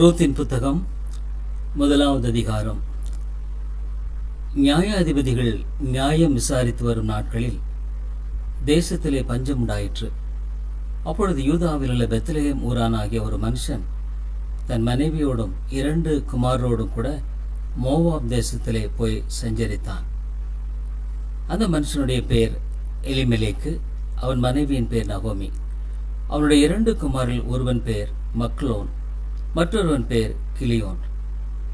ரூத்தின் புத்தகம் முதலாவது அதிகாரம். நியாயாதிபதிகள் நியாயம் விசாரித்து வரும் நாட்களில் தேசத்திலே பஞ்சம் உண்டாயிற்று. அப்பொழுது யூதாவில் உள்ள பெத்லகேம் ஊரானாகிய ஒரு மனுஷன் தன் மனைவியோடும் இரண்டு குமாரோடும் கூட மோவாப் தேசத்திலே போய் சஞ்சரித்தான். அந்த மனுஷனுடைய பெயர் எலிமெலேக்கு அவன் மனைவியின் பெயர் நகோமி. அவனுடைய இரண்டு குமாரில் ஒருவன் பெயர் மக்லோன். மற்றொருவன் பேர் கிளியோன்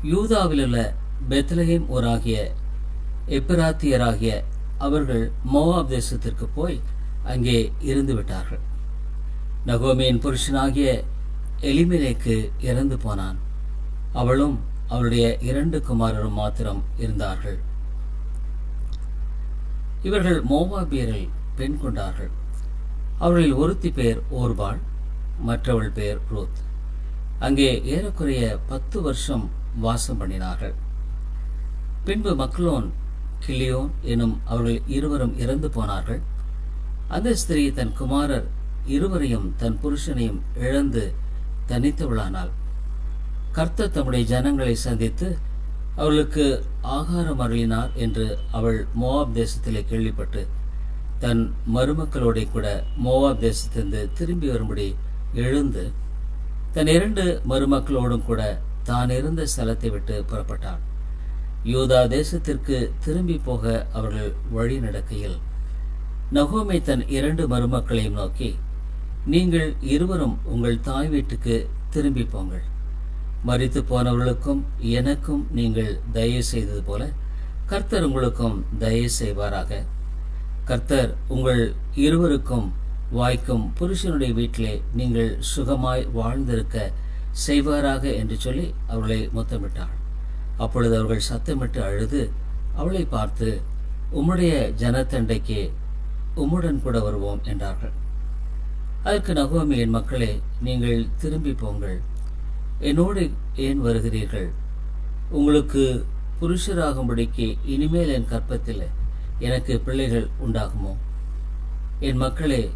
யூதாவில் உள்ள ஓராகிய ஊராகிய எப்பிராத்தியராகிய அவர்கள் மோவாப் தேசத்திற்கு போய் அங்கே இருந்து விட்டார்கள். நகோமியின் புருஷனாகிய எலிமிலேக்கு இறந்து போனான். அவளும் அவளுடைய இரண்டு குமாரரும் மாத்திரம் இருந்தார்கள். இவர்கள் மோவாபியரில் பெண் கொண்டார்கள். அவர்களில் ஒருத்தி பேர் ஓர்பாள் மற்றவள் பேர் ரூத். அங்கே ஏறக்குறைய பத்து வருஷம் வாசம் பண்ணினார்கள். பின்பு மக்லோன் கிளியோன் எனும் அவர்கள் இருவரும் இறந்து போனார்கள். அந்த ஸ்திரீ தன் குமாரர் இருவரையும் தன் புருஷனையும் இழந்து தனித்தவளானாள். கர்த்தர் தம்முடைய ஜனங்களை சந்தித்து அவளுக்கு ஆகாரம் அருளினார் என்று அவள் மோவாப் தேசத்திலே கேள்விப்பட்டு தன் மருமக்களோட கூட மோவாப் தேசத்திலிருந்து திரும்பி வரும்படி எழுந்து தன் இரண்டு மருமக்களோடும் கூட தான் இருந்த ஸ்தலத்தை விட்டு புறப்பட்டான். யூதா தேசத்திற்கு திரும்பி போக அவர்கள் வழி நடக்கையில் நகோமை தன் இரண்டு மருமக்களையும் நோக்கி நீங்கள் இருவரும் உங்கள் தாய் வீட்டுக்கு திரும்பி போங்கள். மறித்து போனவர்களுக்கும் எனக்கும் நீங்கள் தயவு செய்தது போல கர்த்தர் உங்களுக்கும் தயவு செய்வாராக. கர்த்தர் உங்கள் இருவருக்கும் வாய்க்கும் புருஷனுடைய வீட்டிலே நீங்கள் சுகமாய் வாழ்ந்திருக்க செய்வாராக என்று சொல்லி அவளை முத்தமிட்டாள். அப்பொழுது அவர்கள் சத்தமிட்டு அழுது அவளை பார்த்து உம்முடைய ஜனத்தண்டைக்கு உம்முடன் கூட வருவோம் என்றார்கள். அதற்கு நகோமி என் மக்களே நீங்கள் திரும்பி போங்கள். என்னோடு ஏன் வருகிறீர்கள்? உங்களுக்கு புருஷராகும்படிக்கு இனிமேல் என் கற்பத்தில் எனக்கு பிள்ளைகள் உண்டாகுமோ? என் மக்களே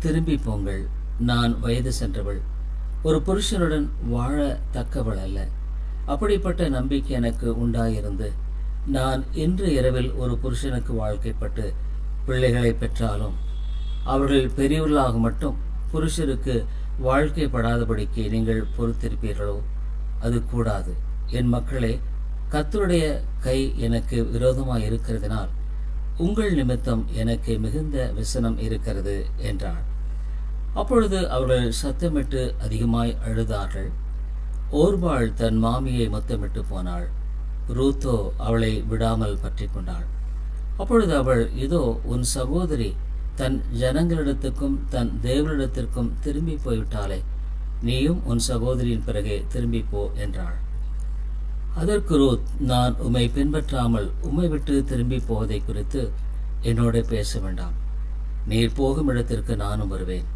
திரும்பி போங்கள். நான் வயது சென்றவள். ஒரு புருஷனுடன் வாழ தக்கவள் அல்ல. அப்படிப்பட்ட நம்பிக்கை எனக்கு உண்டாயிருந்து நான் இன்று இரவில் ஒரு புருஷனுக்கு வாழ்க்கைப்பட்டு பிள்ளைகளை பெற்றாலும் அவர்கள் பெரியவர்களாக மட்டும் புருஷருக்கு வாழ்க்கைப்படாதபடிக்கு நீங்கள் பொறுத்திருப்பீர்களோ? அது கூடாது. என் மக்களே கத்தருடைய கை எனக்கு விரோதமாக இருக்கிறதுனால் உங்கள் நிமித்தம் எனக்கு மிகுந்த விசனம் இருக்கிறது என்றாள் அப்பொழுது அவர்கள் சத்தமிட்டு அதிகமாய் அழுதார்கள். ஓர்பாள் தன் மாமியை முத்தமிட்டு போனாள். ரூத்தோ அவளை விடாமல் பற்றி கொண்டாள். அப்பொழுது அவள் இதோ உன் சகோதரி தன் ஜனங்களிடத்துக்கும் தன் தேவனிடத்திற்கும் திரும்பி போய்விட்டாலே நீயும் உன் சகோதரியின் பிறகே திரும்பி போ என்றாள். அதற்கு ரூத் நான் உம்மை பின்பற்றாமல் உம்மை விட்டு திரும்பி போவதை குறித்து என்னோட பேச வேண்டாம். நீர் போகும் இடத்திற்கு நானும் வருவேன்.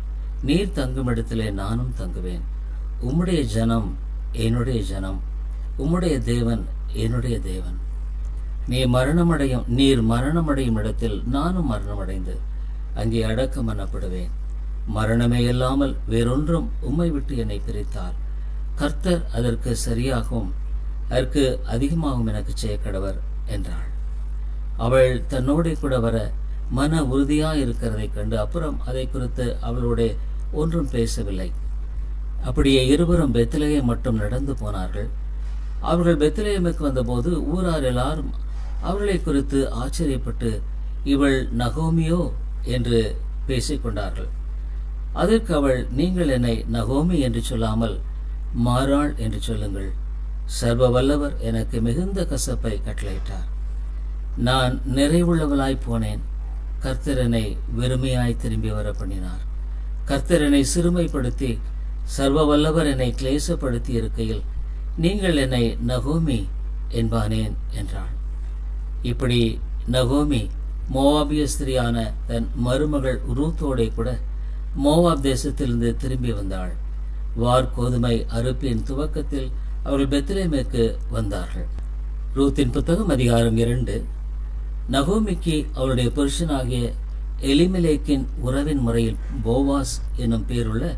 நீர் தங்கும் இடத்திலே நானும் தங்குவேன். உம்முடைய ஜனம் என்னுடைய ஜனம். உம்முடைய தேவன் என்னுடைய தேவன். நீ மரணமடையும் நீர் மரணமடையும் இடத்தில் நானும் மரணமடைந்து அங்கே அடக்கம் எனப்படுவேன் மரணமே இல்லாமல் வேறொன்றும் உம்மை விட்டு என்னை பிரித்தார். கர்த்தர் அதற்கு சரியாகவும் அதற்கு அதிகமாகவும் எனக்கு செய்ய கடவர் என்றாள். அவள் தன்னோடு கூட வர மன உறுதியாக இருக்கிறதை கண்டு அப்புறம் அதை குறித்து அவளுடைய ஒன்றும் பேசவில்லை. அப்படியே இருவரும் பெத்திலேயே மட்டும் நடந்து போனார்கள். அவர்கள் பெத்திலேயமுக்கு வந்தபோது ஊரார் எல்லாரும் அவர்களை குறித்து ஆச்சரியப்பட்டு இவள் நகோமியோ? என்று பேசிக்கொண்டார்கள் அதற்கு அவள் நீங்கள் என்னை நகோமி என்று சொல்லாமல் மாறாள் என்று சொல்லுங்கள். சர்வ வல்லவர் எனக்கு மிகுந்த கசப்பை கட்டளையிட்டார். நான் நிறைவுள்ளவளாய் போனேன். கர்த்தரனை வெறுமையாய் திரும்பி வர பண்ணினார் கர்த்தரனை சிறுமைப்படுத்தி சர்வ வல்லவர் என்னை கிளேசப்படுத்தி இருக்கையில் நீங்கள் என்னை நகோமி என்பானேன் என்றாள். இப்படி நகோமி மோவாபிய ஸ்திரியான தன் மருமகள் ரூத்தோடே கூட மோவாப் தேசத்திலிருந்து திரும்பி வந்தாள். வார் கோதுமை அறுப்பின் துவக்கத்தில் அவர்கள் பெத்திலேமேக்கு வந்தார்கள். ரூத்தின் புத்தகம் அதிகாரம் இரண்டு. நகோமிக்கு அவருடைய புருஷனாகிய எலிமெலேக்கின் உறவின் முறையில் போவாஸ் என்னும் பேருள்ள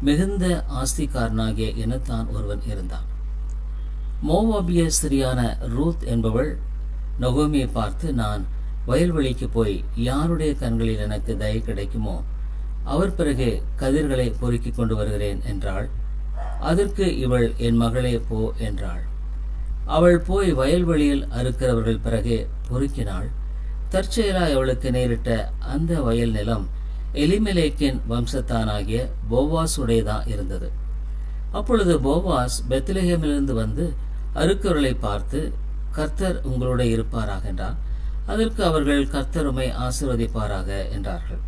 மிகுந்த ஆஸ்திக்காரனாகிய இனத்தான் ஒருவன் இருந்தான். மோவாபிய ஸ்திரியான ரூத் என்பவள் நகோமியை பார்த்து நான் வயல்வெளிக்கு போய் யாருடைய கண்களில் எனக்கு தயை கிடைக்குமோ அவர் பிறகு கதிர்களை பொறுக்கி கொண்டு வருகிறேன் என்றாள். அதற்கு இவள் என் மகளே போ என்றாள். அவள் போய் வயல்வெளியில் அறுக்கிறவர்கள் பிறகு பொறுக்கினாள். தற்செயலாய் அவளுக்கு நேரிட்ட அந்த வயல் நிலம் எலிமெலேக்கின் வம்சத்தானாகிய போவாஸ் உடையதா இருந்தது. அப்பொழுது போவாஸ் பெத்லஹேமிலிருந்து வந்து அருக்கவர்களை பார்த்து கர்த்தர் உங்களோட இருப்பாராக என்றான். அதற்கு அவர்கள் கர்த்தருமை ஆசீர்வதிப்பாராக என்றார்கள்.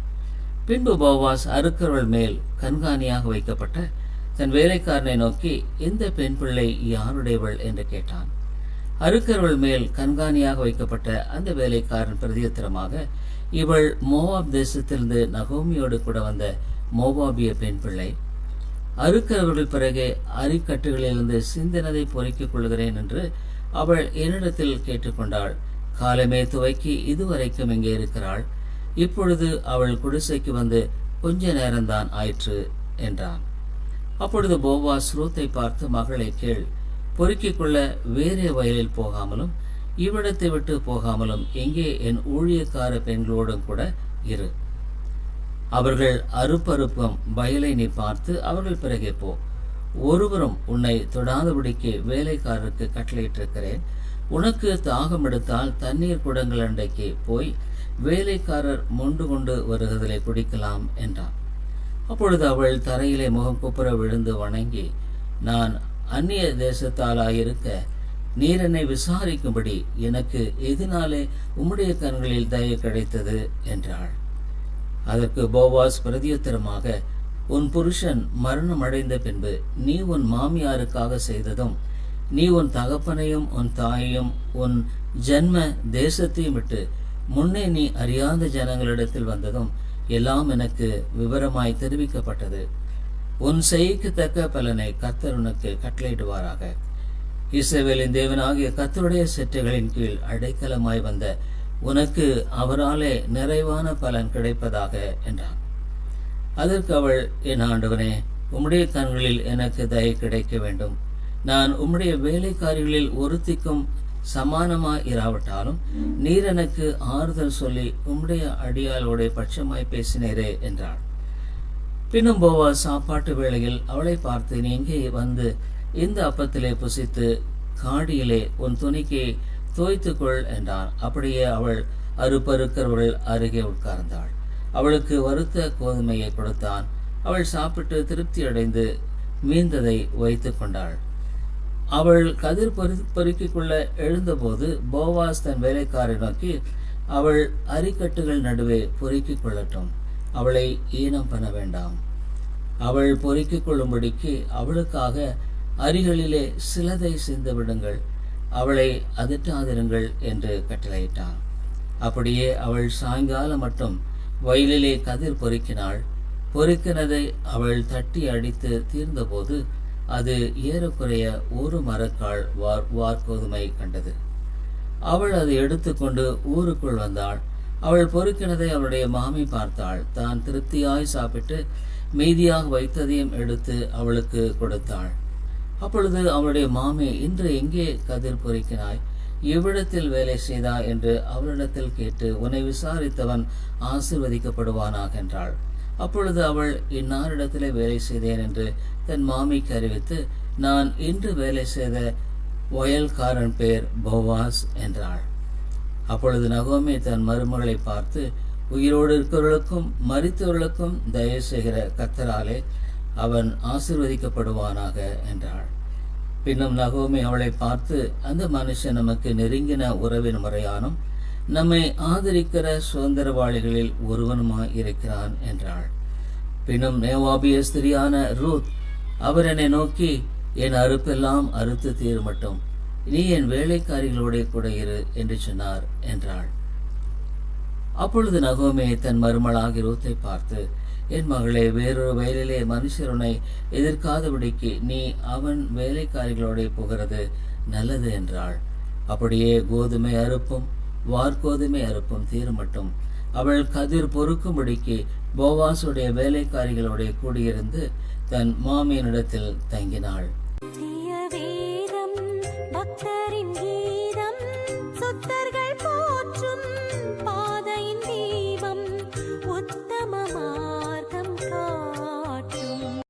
பின்பு போவாஸ் அறுக்கிறவள் மேல் கண்காணியாக வைக்கப்பட்ட தன் வேலைக்காரனை நோக்கி இந்த பெண் பிள்ளை யாருடையவள்? என்று கேட்டான். அருக்கர்கள் மேல் கண்காணியாக வைக்கப்பட்ட அந்த வேலைக்காரன் பிரதியத்திரமாக இவள் மோவாப் தேசத்திலிருந்து நகோமியோடு கூட வந்த மோவாபிய பெண் பிள்ளை. அருக்கர்கள் பிறகு அரிக்கட்டுகளிலிருந்து சிந்தினதை பொறுக்கிக் கொள்கிறேன் என்று அவள் என்னிடத்தில் கேட்டுக்கொண்டாள். காலமே துவக்கி இதுவரைக்கும் இங்கே இருக்கிறாள். இப்பொழுது அவள் குடிசைக்கு வந்து கொஞ்ச நேரம்தான் ஆயிற்று என்றான். அப்பொழுது போவாஸ் ரூத்தை பார்த்து மகளை கேள் பொறுக்கிக் கொள்ள வேறே வயலில் போகாமலும் இவ்விடத்தை விட்டு போகாமலும் எங்கே என் ஊழியக்கார பெண்களோடும் கூட இரு. அவர்கள் அறுப்பறுப்பும் வயலை நீ பார்த்து அவர்கள் பிறகே போ. ஒருவரும் உன்னை தொடாதபடிக்கு வேலைக்காரருக்கு கட்டளையிட்டிருக்கிறேன். உனக்கு தாகம் எடுத்தால் தண்ணீர் குடங்கள் அண்டைக்கு போய் வேலைக்காரர் மொண்டு கொண்டு வருகிறதிலே குடிக்கலாம் என்றான். அப்பொழுது அவள் தரையிலே முகம் குப்புற விழுந்து வணங்கி நான் அந்நிய தேசத்தாலாயிருக்க நீர் என்னை விசாரிக்கும்படி எனக்கு எதினாலே உம்முடைய கண்களில் தயவு கிடைத்தது என்றாள். அதற்கு போவாஸ் பிரதியுத்தரமாக உன் புருஷன் மரணம் அடைந்த பின்பு நீ உன் மாமியாருக்காக செய்ததும் நீ உன் தகப்பனையும் உன் தாயையும் உன் ஜன்ம தேசத்தையும் விட்டு முன்னே நீ அறியாத ஜனங்களிடத்தில் வந்ததும் எல்லாம் எனக்கு விவரமாய் தெரிவிக்கப்பட்டது. உன் செய்கைக்கு தக்க பலனை கத்தர் உனக்கு கட்டளையிடுவாராக. இஸ்ரவேலின் தேவனாகிய கத்தருடைய செட்டைகளின் கீழ் அடைக்கலமாய் வந்த உனக்கு அவராலே நிறைவான பலன் கிடைப்பதாக என்றான். அதற்கு அவள் என் ஆண்டவனே உம்முடைய கண்களில் எனக்கு தயை கிடைக்க வேண்டும். நான் உம்முடைய வேலைக்காரிகளில் ஒருத்திக்கும் சமானமாய் இராவிட்டாலும் நீர் எனக்கு ஆறுதல் சொல்லி உம்முடைய அடியாளோடைய பட்சமாய் பேசினேரே என்றாள். பின்னும் போவாஸ் சாப்பாட்டு வேளையில் அவளை பார்த்து நீ இங்கே வந்து இந்த அப்பத்திலே புசித்து காடியிலே உன் துணிக்கு தோய்த்துக்கொள் என்றான் அப்படியே அவள் அறுப்பறுக்கிறவள் அருகே உட்கார்ந்தாள். அவளுக்கு வருத்த கோதுமையை கொடுத்தான். அவள் சாப்பிட்டு திருப்தி அடைந்து மீந்ததை வைத்து கொண்டாள். அவள் கதிர் பொறு பொறுக்கிக்கொள்ள எழுந்தபோது போவாஸ் தன் வேலைக்காரை நோக்கி அவள் அரிக்கட்டுகள் நடுவே பொறுக்கிக் கொள்ளட்டும். அவளை ஈனம் பண்ண வேண்டாம். அவள் பொறுக்கிக் கொள்ளும்படிக்கு அவளுக்காக அரிகளிலே சிலதை சிந்து விடுங்கள். அவளை அதட்டாதிருங்கள் என்று கட்டளையிட்டான் அப்படியே அவள் சாயங்காலம் மட்டும் வயலிலே கதிர் பொறுக்கினாள். பொறுக்கினதை அவள் தட்டி அடித்து தீர்ந்தபோது அது ஏறக்குறைய ஒரு மரக்கால் வார் வார்கோதுமை கண்டது. அவள் அதை எடுத்துக்கொண்டு ஊருக்குள் வந்தாள். அவள் பொறுக்கினதை அவளுடைய மாமி பார்த்தாள். தான் திருப்தியாய் சாப்பிட்டு மீதியாக வைத்ததையும் எடுத்து அவளுக்கு கொடுத்தாள். அப்பொழுது அவளுடைய மாமி இன்று எங்கே கதிர் பொறுக்கினாய் எவ்விடத்தில் வேலை செய்தா? என்று அவளிடத்தில் கேட்டு உன்னை விசாரித்தவன் ஆசிர்வதிக்கப்படுவானாக என்றாள். அப்பொழுது அவள் இன்னாரிடத்திலே வேலை செய்தேன் என்று தன் மாமிக்கு அறிவித்து நான் இன்று வேலை செய்த வயல்காரன் பேர் போவாஸ் என்றாள். அப்பொழுது நகோமி தன் மருமகளை பார்த்து உயிரோடு இருக்கிறவர்களுக்கும் மறித்தவர்களுக்கும் தயவு செய்கிற கத்தராலே அவன் ஆசிர்வதிக்கப்படுவானாக என்றாள். பின்னும் நகோமி அவளை பார்த்து அந்த மனுஷன் நமக்கு நெருங்கின உறவின் முறையானும் நம்மை ஆதரிக்கிற சுதந்திரவாளிகளில் ஒருவனுமாய் இருக்கிறான் என்றாள். பின்னும் நேவாபிய ஸ்திரியான ரூத் அவர் என்னை நோக்கி என் அறுப்பெல்லாம் அறுத்து தீர்மட்டும் நீ என் வேலைக்காரிகளோட கூட இரு என்று சொன்னார் என்றாள். அப்பொழுது நகோமே தன் மருமளாகி ரூத்தை பார்த்து என் மகளே வேறொரு வயலிலே மனுஷருனை உன்னை எதிர்க்காதபடிக்கு நீ அவன் வேலைக்காரிகளோட புகிறது நல்லது என்றாள். அப்படியே கோதுமை அறுப்பும் வார்கோதுமை அறுப்பும் தீரமட்டும். அவள் கதிர் பொறுக்கும்படிக்கு போவாசுடைய வேலைக்காரிகளோட கூடியிருந்து தன் மாமியனிடத்தில் தங்கினாள்.